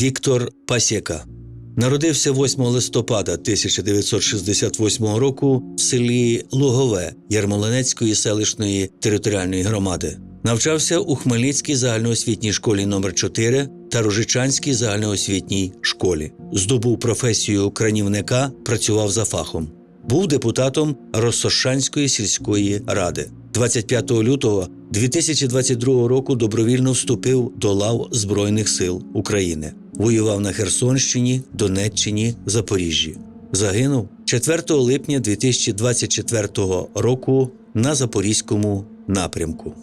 Віктор Пасєка народився 8 листопада 1968 року в селі Лугове Ярмолинецької селищної територіальної громади. Навчався у Хмельницькій загальноосвітній школі номер 4 та Рожичанській загальноосвітній школі. Здобув професію кранівника, працював за фахом. Був депутатом Росошанської сільської ради. 25 лютого 2022 року добровільно вступив до лав Збройних сил України. Воював на Херсонщині, Донеччині, Запоріжжі. Загинув 4 липня 2024 року на Запорізькому напрямку.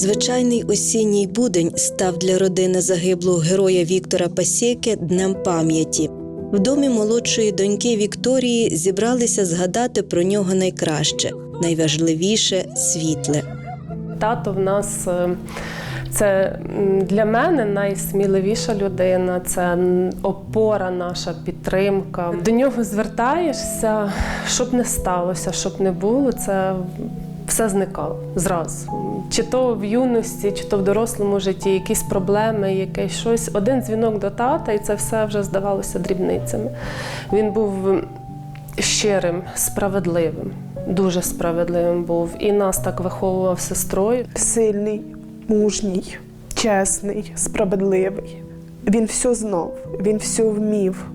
Звичайний осінній будень став для родини загиблого героя Віктора Пасєки днем пам'яті. В домі молодшої доньки Вікторії зібралися згадати про нього найкраще, найважливіше світле. Тато в нас е, це для мене найсміливіша людина, це опора наша, підтримка. До нього звертаєшся, щоб не сталося, щоб не було, це все зникало зразу. Чи то в юності, чи то в дорослому житті, якісь проблеми, якесь щось. Один дзвінок до тата, і це все вже здавалося дрібницями. Він був щирим, справедливим, дуже справедливим був. І нас так виховував сестрою. сильний, мужній, чесний, справедливий. Він все знав, він все вмів.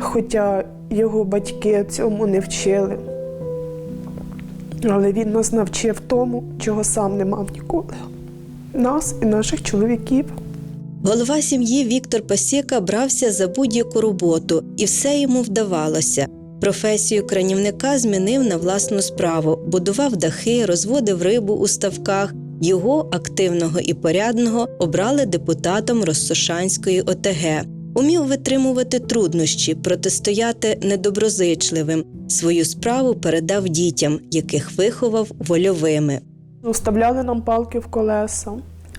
Хоча його батьки цьому не вчили. Але він нас навчив тому, чого сам не мав ніколи. Нас і наших чоловіків. Голова сім'ї Віктор Пасєка брався за будь-яку роботу, і все йому вдавалося. Професію кранівника змінив на власну справу, будував дахи, розводив рибу у ставках. Його, активного і порядного, обрали депутатом Ростошанської ОТГ. Умів витримувати труднощі, протистояти недоброзичливим. Свою справу передав дітям, яких виховав вольовими. Вставляли нам палки в колеса,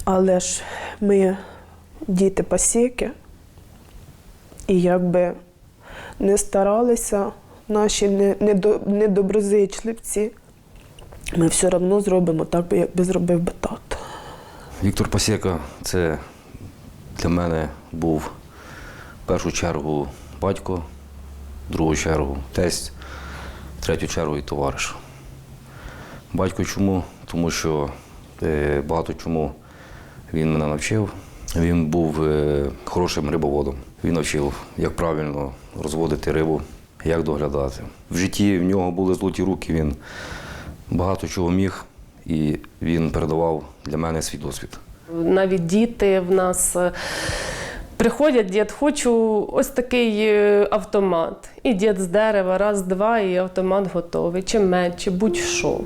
але ж ми діти пасіки, і якби не старалися наші недоброзичливці, ми все одно зробимо так, як би зробив би тато. Віктор Пасєка це для мене був першу чергу батько, в другу чергу тесть, в третю чергу і товариш. Батько чому? Тому що е, багато чому він мене навчив. Він був е, хорошим рибоводом. Він навчив, як правильно розводити рибу, як доглядати. В житті в нього були золоті руки, він багато чого міг, і він передавав для мене свій досвід. Навіть діти в нас е, приходять, дід, хочу ось такий е, автомат. І дід з дерева, раз, два, і автомат готовий, чи меч, чи будь-що.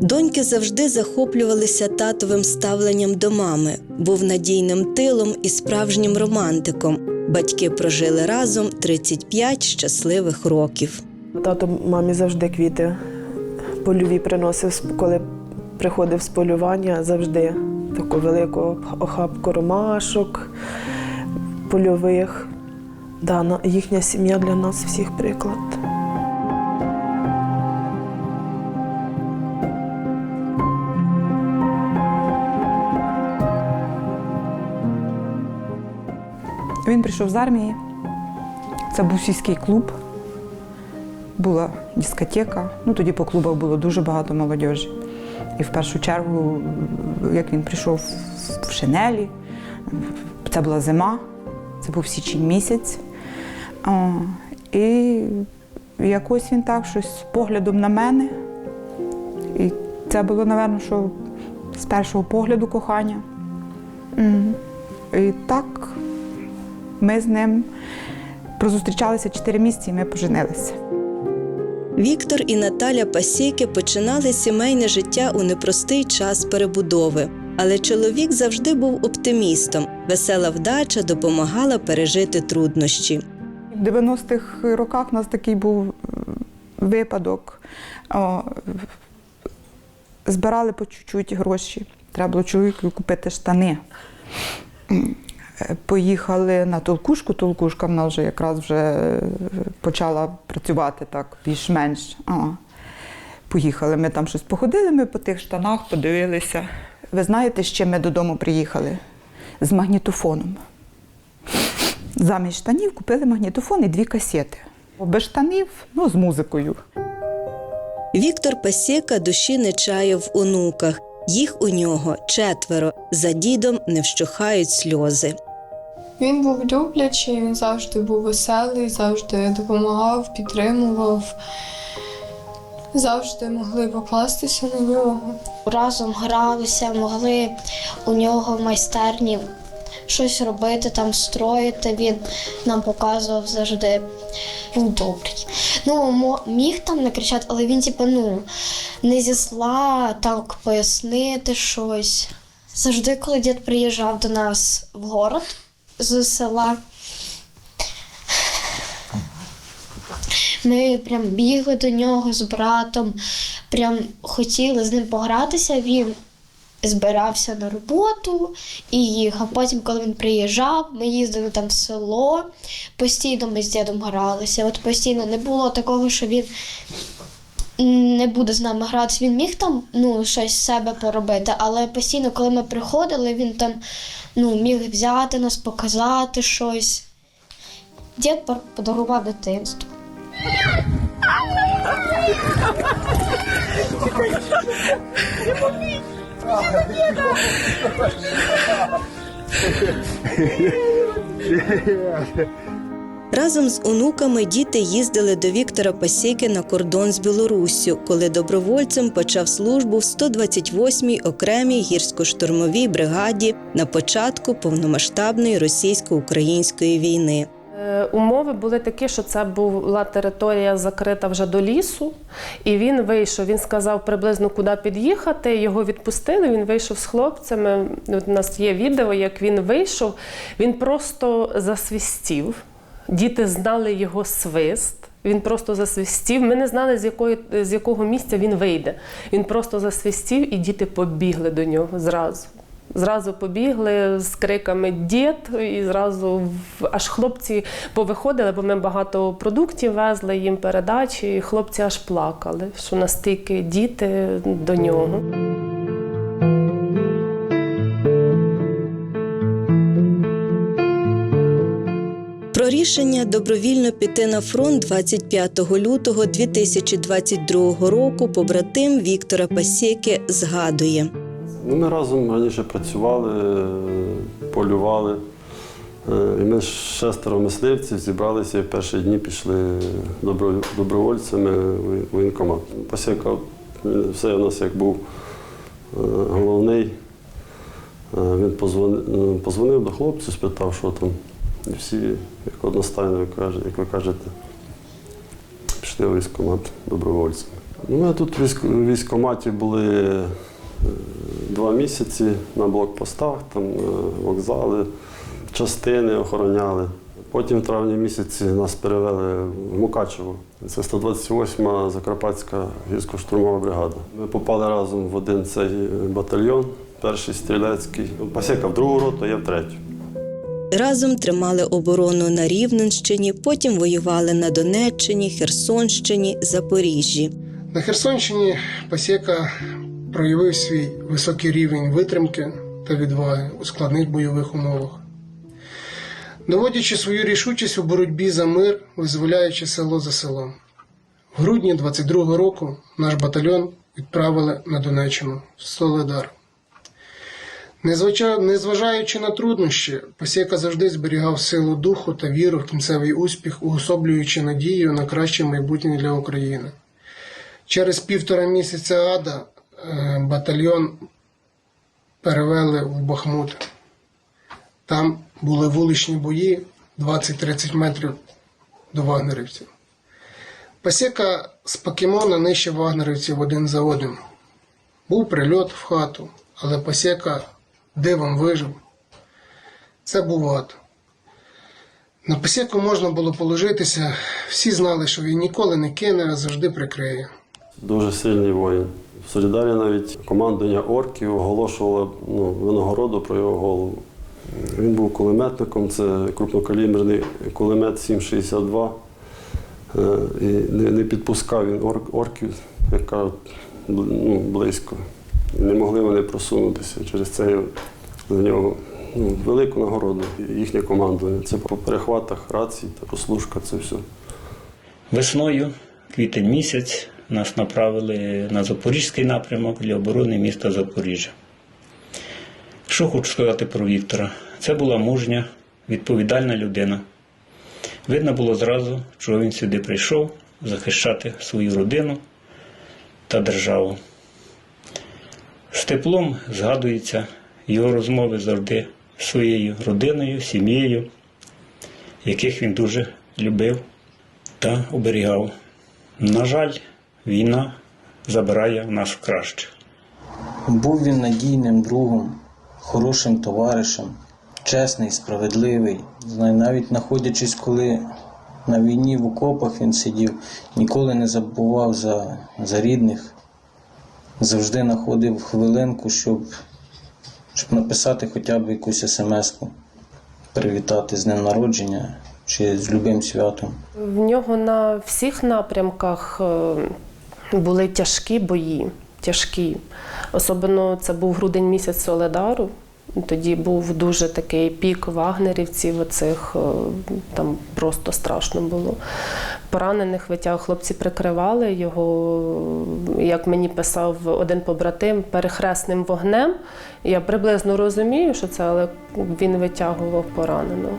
Доньки завжди захоплювалися татовим ставленням до мами, був надійним тилом і справжнім романтиком. Батьки прожили разом 35 щасливих років. Тато мамі завжди квіти польові приносив, коли приходив з полювання, завжди таку велику охапку ромашок польових. Да, їхня сім'я для нас всіх приклад. Він прийшов з армії Це був сільський клуб, була дискотека. Ну, тоді по клубах було дуже багато молодіжі. І в першу чергу, як він прийшов в шинелі, це була зима, це був січень місяць. І якось він так щось з поглядом на мене. І це було, напевно, що з першого погляду кохання. І так ми з ним прозустрічалися 4 місяці і ми поженилися. Віктор і Наталя Пасіки починали сімейне життя у непростий час перебудови. Але чоловік завжди був оптимістом. Весела вдача допомагала пережити труднощі. В 90-х роках у нас такий був е, випадок. Збирали по чуть-чуть гроші. Треба було чоловіку купити штани. Е, Поїхали на толкушку. Толкушка в нас вже якраз вже е, почала працювати так більш-менш. Поїхали. Ми там щось походили, ми по тих штанах подивилися. Ви знаєте, з чим ми додому приїхали? З магнітофоном. Замість штанів купили магнітофон і дві касети. Без штанів, ну, з музикою. Віктор Пасєка душі не чає в онуках. Їх у нього четверо. За дідом не вщухають сльози. Він був люблячий, він завжди був веселий, завжди допомагав, підтримував. Завжди могли покластися на нього. разом гралися, могли у нього в майстерні щось робити, там строїти. Він нам показував завжди. Він добрий. Ну, міг там не кричати, але він, типу, ну, не зі зла так пояснити щось. Завжди, коли дід приїжджав до нас в город з села, Ми прям бігли до нього з братом, прям хотіли з ним погратися. Він збирався на роботу і їхав. Потім, коли він приїжджав, ми їздили там в село, постійно ми з дідом гралися. От постійно не було такого, що він не буде з нами гратися. Він міг там ну, щось з себе поробити, але постійно, коли ми приходили, він там ну, міг взяти нас, показати щось. Дід подарував дитинство. Разом з онуками діти їздили до Віктора Пасєки на кордон з Білоруссю, коли добровольцем почав службу в 128-й окремій гірсько-штурмовій бригаді на початку повномасштабної російсько-української війни. Е, Умови були такі, що це була територія закрита вже до лісу, і він вийшов. Він сказав приблизно куди під'їхати. Його відпустили. Він вийшов з хлопцями. У нас є відео, як він вийшов. Він просто засвістів. Діти знали його свист. Він просто засвистів. Ми не знали, з, якої, з якого місця він вийде. Він просто засвистів, і діти побігли до нього зразу. Зразу побігли з криками дід, і зразу аж хлопці повиходили, бо ми багато продуктів везли їм передачі, і хлопці аж плакали, що настільки діти до нього. Про рішення добровільно піти на фронт 25 лютого 2022 року побратим Віктора Пасєки згадує. Ну, Ми разом раніше працювали, полювали. Е, І ми шестеро мисливців зібралися і в перші дні пішли добровольцями в воєнкомат. Посіка все у нас як був е, головний. Е, Він позвонив, позвонив до хлопців, спитав, що там. І всі, як одностайно, як ви кажете, пішли в військкомат добровольцями. Ну, Ми тут в військкоматі були два місяці на блокпостах, там е, вокзали, частини охороняли. Потім в травні місяці нас перевели в Мукачево. Це 128-ма Закарпатська гірсько-штурмова бригада. Ми попали разом в один цей батальйон, перший стрілецький. Пасека в другу роту, я в третю. Разом тримали оборону на Рівненщині, потім воювали на Донеччині, Херсонщині, Запоріжжі. На Херсонщині Пасєка проявив свій високий рівень витримки та відваги у складних бойових умовах. доводячи свою рішучість у боротьбі за мир, визволяючи село за селом. В грудні 22-го року наш батальйон відправили на Донеччину в Соледар. Незважаючи на труднощі, Посєка завжди зберігав силу духу та віру в кінцевий успіх, уособлюючи надію на краще майбутнє для України. Через півтора місяця ада батальйон перевели в Бахмут. Там були вуличні бої 20-30 метрів до вагнерівців. Пасєка з покемона нищив вагнерівців один за одним. Був прильот в хату, але Пасєка дивом вижив. Це був ад. На Пасєку можна було положитися, всі знали, що він ніколи не кине, а завжди прикриє. Дуже сильний воїн. В Солідарі навіть командування орків оголошувало ну, винагороду про його голову. Він був кулеметником, це крупнокаліберний кулемет 7,62. Е, І не, не підпускав він ор- орків, як кажуть, ну, близько. Не могли вони просунутися. Через це за нього ну, велику нагороду їхнє командування. Це по перехватах рацій та прослушка, це все. Весною, квітень місяць, нас направили на Запорізький напрямок для оборони міста Запоріжжя. Що хочу сказати про Віктора? Це була мужня, відповідальна людина. Видно було зразу, чого він сюди прийшов захищати свою родину та державу. З теплом згадуються його розмови завжди з своєю родиною, сім'єю, яких він дуже любив та оберігав. На жаль, війна забирає в нас краще. Був він надійним другом, хорошим товаришем, чесний, справедливий. Знаю, навіть знаходячись, коли на війні в окопах він сидів, ніколи не забував за, за рідних, завжди знаходив хвилинку, щоб, щоб написати хоча б якусь смс-ку, привітати з днем народження чи з любим святом. В нього на всіх напрямках е, були тяжкі бої, тяжкі. Особливо це був грудень місяць Соледару. Тоді був дуже такий пік вагнерівців, оцих е, там просто страшно було. Поранених витяг хлопці прикривали його, як мені писав один побратим, перехресним вогнем. Я приблизно розумію, що це, але він витягував пораненого.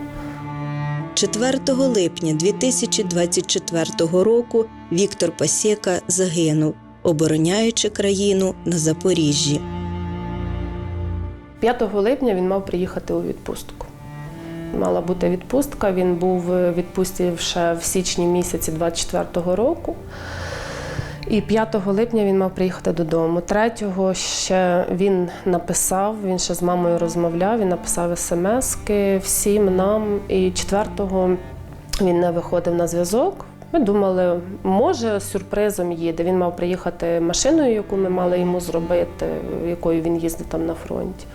4 липня 2024 року Віктор Пасєка загинув, обороняючи країну на Запоріжжі. 5 липня він мав приїхати у відпустку. Мала бути відпустка. Він був відпустці ще в січні місяці 24-го року. І 5 липня він мав приїхати додому. 3-го ще він написав, він ще з мамою розмовляв, він написав смски всім нам. І 4-го він не виходив на зв'язок. Ми думали, може, сюрпризом їде. Він мав приїхати машиною, яку ми мали йому зробити, якою він їздив там на фронті.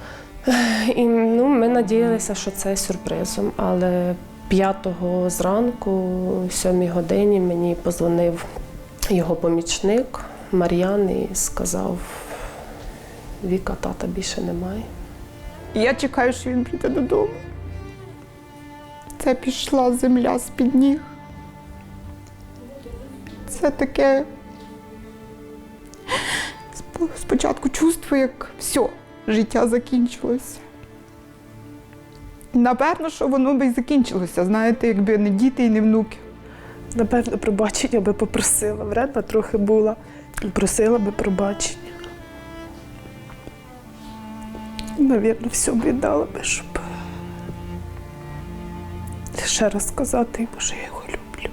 І ну, ми надіялися, що це сюрпризом. Але 5-го зранку, о 7 годині, мені позвонив його помічник Мар'ян і сказав: Віка, тата більше немає. Я чекаю, що він прийде додому. Це пішла земля з-під ніг. Це таке спочатку чувство, як все, життя закінчилося. Напевно, що воно би й закінчилося, знаєте, якби не діти і не внуки. Напевно, пробачення би попросила. Вредна трохи була. Просила би пробачення. Навірно, все б віддала би, щоб ще раз сказати йому, що я його люблю.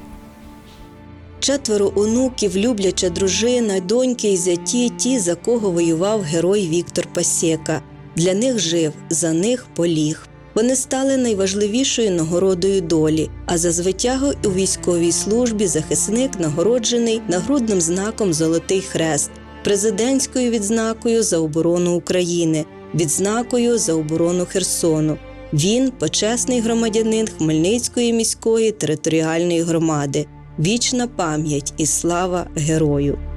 Четверо онуків, любляча дружина, доньки і зяті, ті, за кого воював герой Віктор Пасєка. Для них жив, за них поліг. Вони стали найважливішою нагородою долі. А за звитягу у військовій службі захисник нагороджений нагрудним знаком Золотий Хрест, президентською відзнакою за оборону України, відзнакою за оборону Херсону. Він почесний громадянин Хмельницької міської територіальної громади. Вічна пам'ять і слава герою.